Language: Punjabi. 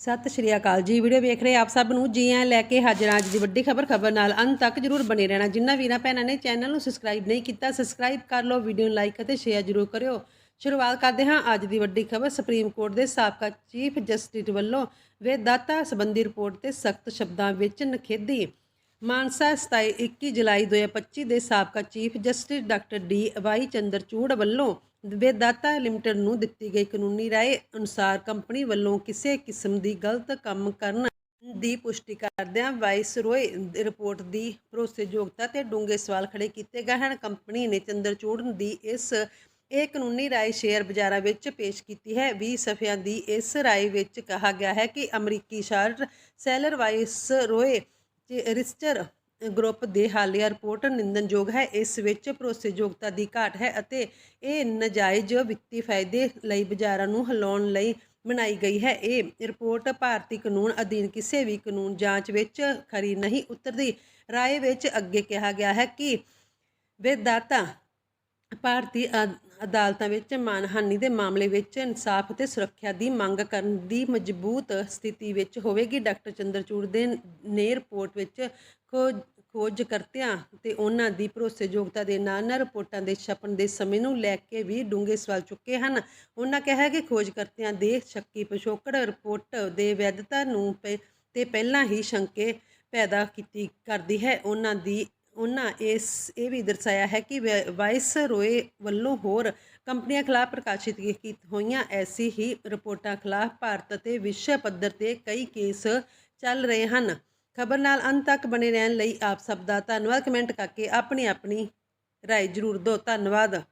ਸਤਿ ਸ਼੍ਰੀ ਅਕਾਲ ਜੀ। ਵੀਡੀਓ ਵੇਖ ਰਹੇ ਆਪ ਸਭ ਨੂੰ ਜੀ ਆਇਆਂ ਲੈ ਕੇ ਹਾਜ਼ਰ ਅੱਜ ਦੀ ਵੱਡੀ ਖਬਰ। ਖਬਰ ਨਾਲ ਅੰਤ ਤੱਕ ਜਰੂਰ ਬਣੇ ਰਹਿਣਾ। ਜਿੰਨਾ ਵੀਰਾਂ ਭੈਣਾਂ ਨੇ ਚੈਨਲ ਨੂੰ ਸਬਸਕ੍ਰਾਈਬ ਨਹੀਂ ਕੀਤਾ, ਸਬਸਕ੍ਰਾਈਬ ਕਰ ਲਓ, ਵੀਡੀਓ ਨੂੰ ਲਾਈਕ ਅਤੇ ਸ਼ੇਅਰ ਜਰੂਰ ਕਰਿਓ। ਸ਼ੁਰੂਆਤ ਕਰਦੇ ਹਾਂ ਅੱਜ ਦੀ ਵੱਡੀ ਖਬਰ। ਸੁਪਰੀਮ ਕੋਰਟ ਦੇ ਸਾਬਕਾ ਚੀਫ ਜਸਟਿਸ ਵੱਲੋਂ ਵੇਦਾਤਾ ਸੰਬੰਧੀ ਰਿਪੋਰਟ ਤੇ ਸਖਤ ਸ਼ਬਦਾਂ ਵਿੱਚ ਨਖੇਦੀ ਮਾਨਸਾ 27 21 ਜੁਲਾਈ 2025 ਦੇ ਸਾਬਕਾ chief justice doctor D Y Chandrachud ਵੱਲੋਂ ਵੇਦਾਤਾ ਲਿਮਟਿਡ ਨੂੰ ਦਿੱਤੀ ਗਈ ਕਾਨੂੰਨੀ ਰਾਏ ਅਨੁਸਾਰ ਕੰਪਨੀ ਵੱਲੋਂ ਕਿਸੇ ਕਿਸਮ ਦੀ ਗਲਤ ਕੰਮ ਕਰਨ ਦੀ ਪੁਸ਼ਟੀ ਕਰਦਿਆਂ ਵਾਇਸਰੋਏ ਰਿਪੋਰਟ ਦੀ ਭਰੋਸੇਯੋਗਤਾ ਤੇ ਡੂੰਘੇ ਸਵਾਲ ਖੜੇ ਕੀਤੇ ਗਏ ਹਨ। ਕੰਪਨੀ ਨੇ ਚੰਦਰਚੂੜ ਦੀ ਇਸ, ਇਹ ਕਾਨੂੰਨੀ ਰਾਏ ਸ਼ੇਅਰ ਬਾਜ਼ਾਰਾਂ ਵਿੱਚ ਪੇਸ਼ ਕੀਤੀ ਹੈ। 20 ਸਫ਼ਿਆਂ ਦੀ ਇਸ ਰਾਏ ਵਿੱਚ ਕਿਹਾ ਗਿਆ ਹੈ ਕਿ ਅਮਰੀਕੀ short seller Viceroy Research group ਦੇ ਹਾਲੀਆ ਰਿਪੋਰਟ ਨਿੰਦਨਯੋਗ ਹੈ। ਇਸ ਵਿੱਚ ਭਰੋਸੇਯੋਗਤਾ ਦੀ ਘਾਟ ਹੈ ਅਤੇ ਇਹ ਨਜਾਇਜ਼ ਵਿੱਤੀ ਫਾਇਦੇ ਲਈ ਬਾਜ਼ਾਰਾਂ ਨੂੰ ਹਿਲਾਉਣ ਲਈ ਬਣਾਈ ਗਈ ਹੈ। ਇਹ ਰਿਪੋਰਟ ਭਾਰਤੀ ਕਾਨੂੰਨ ਅਧੀਨ ਕਿਸੇ ਵੀ ਕਾਨੂੰਨ ਜਾਂਚ ਵਿੱਚ ਖਰੀ ਨਹੀਂ ਉਤਰਦੀ। ਰਾਏ ਵਿੱਚ ਅੱਗੇ ਕਿਹਾ ਗਿਆ ਹੈ ਕਿ ਵੇਦਾਤਾ ਭਾਰਤੀ ਅਦਾਲਤਾਂ ਵਿੱਚ ਮਾਨਹਾਨੀ ਦੇ ਮਾਮਲੇ ਵਿੱਚ ਇਨਸਾਫ ਅਤੇ ਸੁਰੱਖਿਆ ਦੀ ਮੰਗ ਕਰਨ ਦੀ ਮਜ਼ਬੂਤ ਸਥਿਤੀ ਵਿੱਚ ਹੋਵੇਗੀ। ਡਾਕਟਰ ਚੰਦਰਚੂੜ ਦੇ ਨੇ ਰਿਪੋਰਟ ਵਿੱਚ ਖੋਜ ਖੋਜਕਰਤਿਆਂ ਤੇ ਉਹਨਾਂ ਦੀ ਭਰੋਸੇਯੋਗਤਾ ਦੇ ਨਾਲ ਨਾਲ ਰਿਪੋਰਟਾਂ ਦੇ ਛਪਣ ਦੇ ਸਮੇਂ ਨੂੰ ਲੈ ਕੇ ਵੀ ਡੂੰਘੇ ਸਵਾਲ ਚੁੱਕੇ ਹਨ। ਉਹਨਾਂ ਕਿਹਾ ਕਿ ਖੋਜਕਰਤਿਆਂ ਦੇ ਸ਼ੱਕੀ ਪਿਛੋਕੜ ਰਿਪੋਰਟ ਦੇ ਵੈਧਤਾ ਨੂੰ ਪਹਿ- ਤੇ ਪਹਿਲਾਂ ਹੀ ਸ਼ੰਕੇ ਪੈਦਾ ਕੀਤੀ ਕਰਦੀ ਹੈ। ਉਹਨਾਂ ਦੀ ਉਹਨਾਂ ਇਸ, ਇਹ ਵੀ ਦਰਸਾਇਆ ਹੈ ਕਿ ਵੈ- ਵਾਇਸ ਰੋਏ ਵੱਲੋਂ ਹੋਰ ਕੰਪਨੀਆਂ ਖਿਲਾਫ ਪ੍ਰਕਾਸ਼ਿਤ ਕੀਤੀ ਹੋਈਆਂ ਐਸੀ ਹੀ ਰਿਪੋਰਟਾਂ ਖਿਲਾਫ ਭਾਰਤ ਅਤੇ ਵਿਸ਼ਵ ਪੱਧਰ ਤੇ ਕਈ ਕੇਸ ਚੱਲ ਰਹੇ ਹਨ। ਖਬਰ ਨਾਲ ਅੰਤ ਤੱਕ ਬਣੇ ਰਹਿਣ ਲਈ ਆਪ ਸਭ ਦਾ ਧੰਨਵਾਦ। ਕਮੈਂਟ ਕਰਕੇ ਆਪਣੀ ਆਪਣੀ ਰਾਏ ਜ਼ਰੂਰ ਦਿਓ। ਧੰਨਵਾਦ।